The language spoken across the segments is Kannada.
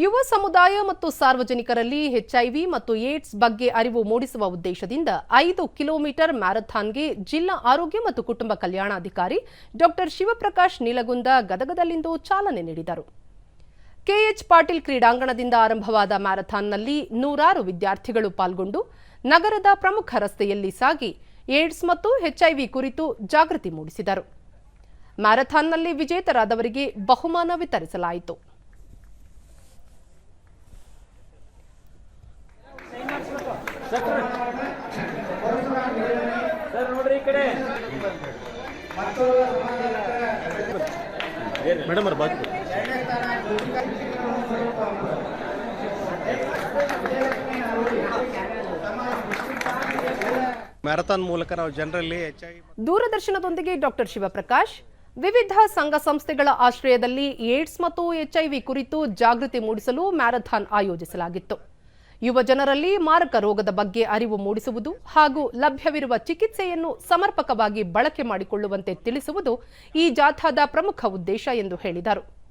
ಯುವ ಸಮುದಾಯ ಮತ್ತು ಸಾರ್ವಜನಿಕರಲ್ಲಿ ಎಚ್ಐವಿ ಮತ್ತು ಏಡ್ಸ್ ಬಗ್ಗೆ ಅರಿವು ಮೂಡಿಸುವ ಉದ್ದೇಶದಿಂದ ಐದು ಕಿಲೋಮೀಟರ್ ಮ್ಯಾರಥಾನ್ಗೆ ಜಿಲ್ಲಾ ಆರೋಗ್ಯ ಮತ್ತು ಕುಟುಂಬ ಕಲ್ಯಾಣಾಧಿಕಾರಿ ಡಾಕ್ಟರ್ ಶಿವಪ್ರಕಾಶ್ ನೀಲಗುಂದ ಗದಗದಲ್ಲಿಂದು ಚಾಲನೆ ನೀಡಿದರು. ಕೆಎಚ್ ಪಾಟೀಲ್ ಕ್ರೀಡಾಂಗಣದಿಂದ ಆರಂಭವಾದ ಮ್ಯಾರಥಾನ್ನಲ್ಲಿ ನೂರಾರು ವಿದ್ಯಾರ್ಥಿಗಳು ಪಾಲ್ಗೊಂಡು ನಗರದ ಪ್ರಮುಖ ರಸ್ತೆಯಲ್ಲಿ ಸಾಗಿ ಏಡ್ಸ್ ಮತ್ತು ಎಚ್ಐವಿ ಕುರಿತು ಜಾಗೃತಿ ಮೂಡಿಸಿದರು. ಮ್ಯಾರಥಾನ್ನಲ್ಲಿ ವಿಜೇತರಾದವರಿಗೆ ಬಹುಮಾನ ವಿತರಿಸಲಾಯಿತು. ಸರ್ ನೋಡ್ರಿ ಈ ಕಡೆ. ಮೇಡಮ್ ಅವ್ರ ಬಾಕಿ ಮ್ಯಾರಥಾನ್ ಮೂಲಕ ನಾವು ಜನರಲ್ಲಿ ಹೆಚ್ಚಾಗಿ ದೂರದರ್ಶನದೊಂದಿಗೆ ಡಾಕ್ಟರ್ ಶಿವಪ್ರಕಾಶ್ ವಿವಿಧ ಸಂಘ ಸಂಸ್ಥೆಗಳ ಆಶ್ರಯದಲ್ಲಿ ಏಡ್ಸ್ ಮತ್ತು ಎಚ್ಐವಿ ಕುರಿತು ಜಾಗೃತಿ ಮೂಡಿಸಲು ಮ್ಯಾರಥಾನ್ ಆಯೋಜಿಸಲಾಗಿತ್ತು. ಯುವ ಜನರಲ್ಲಿ ಮಾರಕ ರೋಗದ ಬಗ್ಗೆ ಅರಿವು ಮೂಡಿಸುವುದು ಹಾಗೂ ಲಭ್ಯವಿರುವ ಚಿಕಿತ್ಸೆಯನ್ನು ಸಮರ್ಪಕವಾಗಿ ಬಳಕೆ ಮಾಡಿಕೊಳ್ಳುವಂತೆ ತಿಳಿಸುವುದು ಈ ಜಾಥಾದ ಪ್ರಮುಖ ಉದ್ದೇಶ ಎಂದು ಹೇಳಿದರು.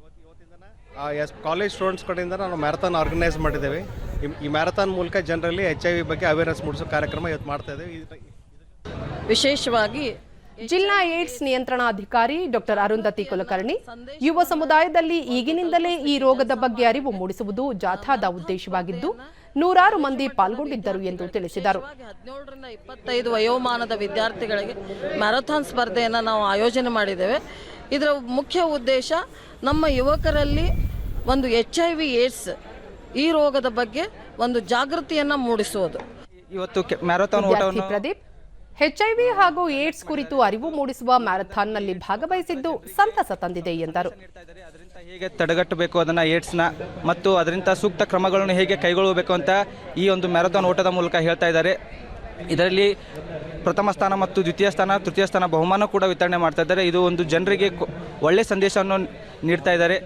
ಆ, ಎಸ್ ಕಾಲೇಜ್ ಸ್ಟೂಡೆಂಟ್ಸ್ ಕಡೆಯಿಂದ ನಾವು ಮ್ಯಾರಥಾನ್ ಆರ್ಗನೈಸ್ ಮಾಡಿದ್ದೇವೆ. ಈ- ಈ ಮ್ಯಾರಥಾನ್ ಮೂಲಕ ಜನರಲ್ಲಿ ಎಚ್ ಐ ವಿ ಬಗ್ಗೆ ಅವೇರ್ನೆಸ್ ಮೂಡಿಸೋ ಕಾರ್ಯಕ್ರಮ ಇವತ್ತು ಮಾಡ್ತಾ ಇದ್ದೇವೆ. ವಿಶೇಷವಾಗಿ ಜಿಲ್ಲಾ ಏಡ್ಸ್ ನಿಯಂತ್ರಣಾಧಿಕಾರಿ ಡಾಕ್ಟರ್ ಅರುಂಧತಿ ಕುಲಕರ್ಣಿ ಯುವ ಸಮುದಾಯದಲ್ಲಿ ಈಗಿನಿಂದಲೇ ಈ ರೋಗದ ಬಗ್ಗೆ ಅರಿವು ಮೂಡಿಸುವುದು ಜಾಥಾದ ಉದ್ದೇಶವಾಗಿದ್ದು ನೂರಾರು ಮಂದಿ ಪಾಲ್ಗೊಂಡಿದ್ದರು ಎಂದು ತಿಳಿಸಿದರು. ಹದಿನೇಳರಿಂದ ಇಪ್ಪತ್ತೈದು ವಯೋಮಾನದ ವಿದ್ಯಾರ್ಥಿಗಳಿಗೆ ಮ್ಯಾರಥಾನ್ ಸ್ಪರ್ಧೆಯನ್ನು ನಾವು ಆಯೋಜನೆ ಮಾಡಿದ್ದೇವೆ. ಇದರ ಮುಖ್ಯ ಉದ್ದೇಶ ನಮ್ಮ ಯುವಕರಲ್ಲಿ ಒಂದು ಎಚ್ ಐ ವಿ ಏಡ್ಸ್ ಈ ರೋಗದ ಬಗ್ಗೆ ಒಂದು ಜಾಗೃತಿಯನ್ನು ಮೂಡಿಸುವುದು. ಇವತ್ತು ಮ್ಯಾರಥಾನ್ ಓಟವನ್ನು ಪ್ರದೀಪ್ ಎಚ್ಐವಿ ಹಾಗೂ ಏಡ್ಸ್ ಕುರಿತು ಅರಿವು ಮೂಡಿಸುವ ಮ್ಯಾರಥಾನ್ನಲ್ಲಿ ಭಾಗವಹಿಸಿದ್ದು ಸಂತಸ ತಂದಿದೆ ಎಂದರು. ಹೇಗೆ ತಡೆಗಟ್ಟಬೇಕು ಅದನ್ನು ಏಡ್ಸ್ನ ಮತ್ತು ಅದರಿಂದ ಸೂಕ್ತ ಕ್ರಮಗಳನ್ನು ಹೇಗೆ ಕೈಗೊಳ್ಳಬೇಕು ಅಂತ ಈ ಒಂದು ಮ್ಯಾರಥಾನ್ ಓಟದ ಮೂಲಕ ಹೇಳ್ತಾ ಇದ್ದಾರೆ. ಇದರಲ್ಲಿ ಪ್ರಥಮ ಸ್ಥಾನ ಮತ್ತು ದ್ವಿತೀಯ ಸ್ಥಾನ, ತೃತೀಯ ಸ್ಥಾನ ಬಹುಮಾನ ಕೂಡ ವಿತರಣೆ ಮಾಡ್ತಾ ಇದ್ದಾರೆ. ಇದು ಒಂದು ಜನರಿಗೆ ಒಳ್ಳೆ ಸಂದೇಶವನ್ನು ನೀಡ್ತಾ ಇದ್ದಾರೆ.